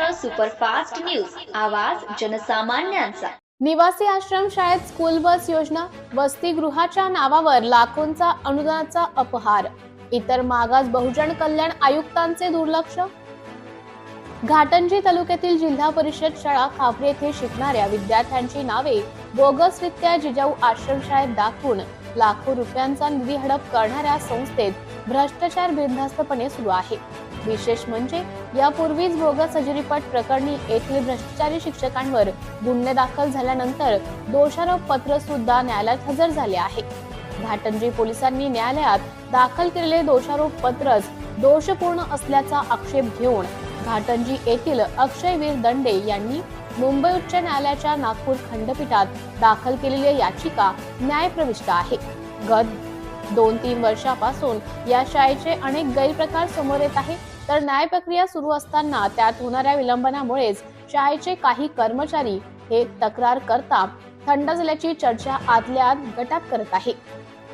Maharashtra superfast news. आवाज जनसामान्यांचा. निवासी आश्रम शाळेत स्कूल बस योजना वसतिगृहाच्या नावावर लाखोंचा अनुदानाचा अपहार. इतर मागास बहुजन कल्याण आयुक्तांचे दुर्लक्ष. घाटंजी तालुक्यातील जिल्हा परिषद शाळा खापरी येथे शिकणाऱ्या विद्यार्थ्यांची नावे बोगसरित्या जिजाऊ आश्रमशाळेत दाखवून लाखो रुपयांचा निधी हडप करणाऱ्या संस्थेत भ्रष्टाचार बिनधास्तपणे सुरू आहे. विशेष म्हणजे यापूर्वीच बोगस हजेरीपट प्रकरणी येथील भ्रष्टाचारी शिक्षकांवर गुन्हे दाखल झाल्यानंतर दोषारोप पत्र सुद्धा न्यायालयात हजर झाले आहे. घाटंजी पोलिसांनी न्यायालयात दाखल केलेले दोषारोप पत्रच दोषपूर्ण असल्याचा आक्षेप घेऊन घाटंजी येथील अक्षयवीर दंडे यांनी मुंबई उच्च न्यायालयाच्या नागपूर खंडपीठात दाखल केलेली याचिका न्यायप्रविष्ट आहे. गत दोन तीन वर्षापासून या शाळेचे अनेक गैरप्रकार समोर येत आहे तर न्याय प्रक्रिया सुरू असताना त्यात होणाऱ्या विलंबनामुळेच शाळेचे काही कर्मचारी हे तक्रार करता थंड झाल्याची चर्चा आतल्या आत गटात करत आहे.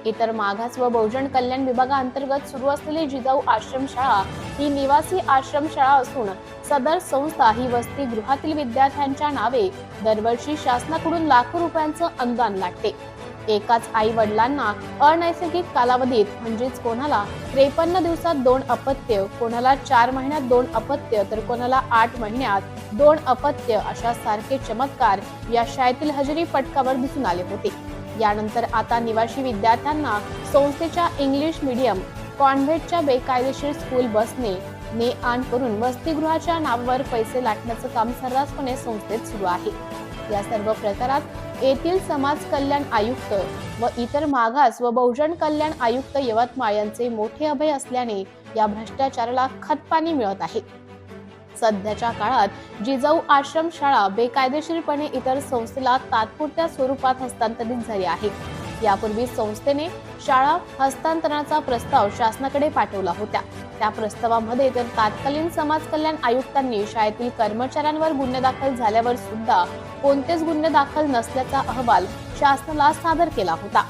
इतर मागास व बहुजन कल्याण विभागाअंतर्गत सुरू असलेली जिजाऊ आश्रमशाळा ही निवासी आश्रमशाळा असून सदर संस्था ही वसतिगृहातील विद्यार्थ्यांच्या नावे दरवर्षी शासनाकडून लाखो रुपयांचं अनुदान लागते एकाच आई वडिलांना अनैसर्गिक कालावधीत म्हणजेच कोणाला त्रेपन्न दिवसात दोन अपत्य कोणाला चार महिन्यात दोन अपत्य तर कोणाला आठ महिन्यात दोन अपत्य अशा सारखे चमत्कार या शाळेतील हजेरी पटकावर दिसून आले होते. यानंतर आता निवासी विद्यार्थ्यांना संस्थेच्या इंग्लिश मीडियम कॉन्व्हेंटच्या बेकायदेशीर स्कूल बसने ने आण करून वसतिगृहाच्या नावावर पैसे लाटण्याचं काम सर्रासपणे संस्थेत सुरू आहे. या सर्व प्रकारात येथील समाज कल्याण आयुक्त व इतर मागास व बहुजन कल्याण आयुक्त यवतमाळ यांचे मोठे अभय असल्याने या भ्रष्टाचाराला खतपाणी मिळत आहे. सध्याच्या काळात जिजाऊ आश्रम शाळा बेकायदेशीरपणे इतर संस्थेला तात्पुरत्या स्वरूपात हस्तांतरित झाली आहे. यापूर्वी संस्थेने शाळा हस्तांतरणाचा प्रस्ताव शासनाकडे पाठवला होता. त्या प्रस्तावामध्ये तर तत्कालीन समाज कल्याण आयुक्तांनी शाळेतील कर्मचाऱ्यांवर गुन्हे दाखल झाल्यावर सुद्धा कोणतेच गुन्हे दाखल नसल्याचा अहवाल शासनाला सादर केला होता.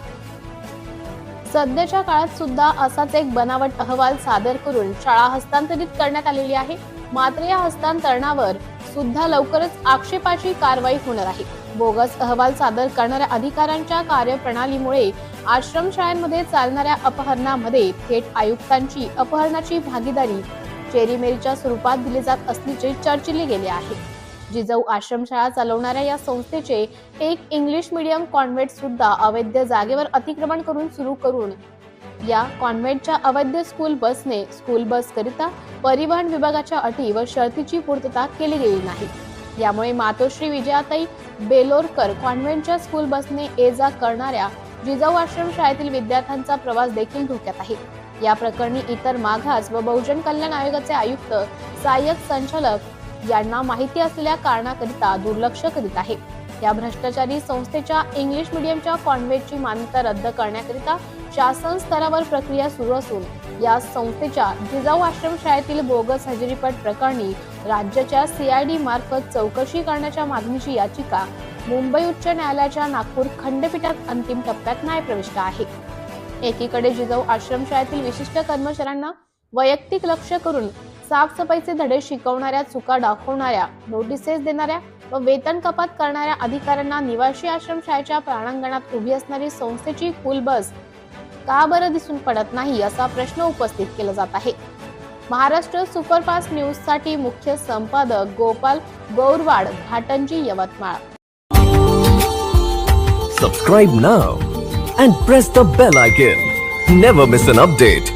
सध्याच्या काळात सुद्धा असाच एक बनावट अहवाल सादर करून शाळा हस्तांतरित करण्यात आलेली आहे. मात्र या हस्तांतरणावर सुद्धा लवकरच आक्षेपाची कारवाई होणार आहे. बोगस अहवाल सादर करणाऱ्या अधिकाऱ्यांच्या कार्यप्रणालीमुळे आश्रमशाळांमध्ये चालणाऱ्या अपहरणामध्ये थेट आयुक्तांची अपहरणाची भागीदारी चेरीमेरीच्या स्वरूपात दिली जात असल्याचे चर्चिले गेले आहे. जिजाऊ आश्रमशाळा चालवणाऱ्या या संस्थेचे एक इंग्लिश मीडियम कॉन्व्हेंट सुद्धा अवैध जागेवर अतिक्रमण करून सुरू करून या कॉन्व्हेंटच्या अवैध स्कूल बसने स्कूल बस करिता परिवहन विभागाच्या अटी व शर्तीची पूर्तता केली गेली नाही. यामुळे मातोश्री विजयाताई बेलोरकर कॉन्व्हेंटच्या स्कूल बसने ये जा करणाऱ्या जिजाऊ आश्रम शाळेतील विद्यार्थ्यांचा प्रवास देखील धोक्यात आहे. या प्रकरणी इतर मागास व बहुजन कल्याण आयोगाचे आयुक्त सहाय्यक संचालक यांना माहिती असलेल्या कारणाकरिता दुर्लक्ष करीत आहे. या भ्रष्टाचारी संस्थेच्या इंग्लिश मीडियमच्या कॉन्व्हेंटची मान्यता रद्द करण्याकरिता शासन स्तरावर प्रक्रिया सुरू असून या संस्थेच्या जिजाऊ आश्रमशाळेतील बोगस हजेरीपट प्रकरणी राज्याच्या सीआयडी मार्फत चौकशी करण्याच्या मागणीची याचिका मुंबई उच्च न्यायालयाच्या नागपूर खंडपीठात अंतिम टप्प्यात न्यायप्रविष्ट आहे. एकीकडे जिजाऊ आश्रमशाळेतील विशिष्ट कर्मचाऱ्यांना वैयक्तिक लक्ष करून साफसफाईचे धडे शिकवणाऱ्या चुका दाखवणाऱ्या नोटिसेस देणाऱ्या व वेतन कपात करणाऱ्या अधिकाऱ्यांना निवासी आश्रमशाळेच्या प्राणांगणात उभी असणारी संस्थेची कुल बस का बरं दिसून पडत नाही असा प्रश्न उपस्थित केला जात आहे. महाराष्ट्र सुपरफास्ट न्यूजसाठी मुख्य संपादक Gopal Gaurwad Ghatanji Yavatmal. Subscribe now and press the bell icon never miss an update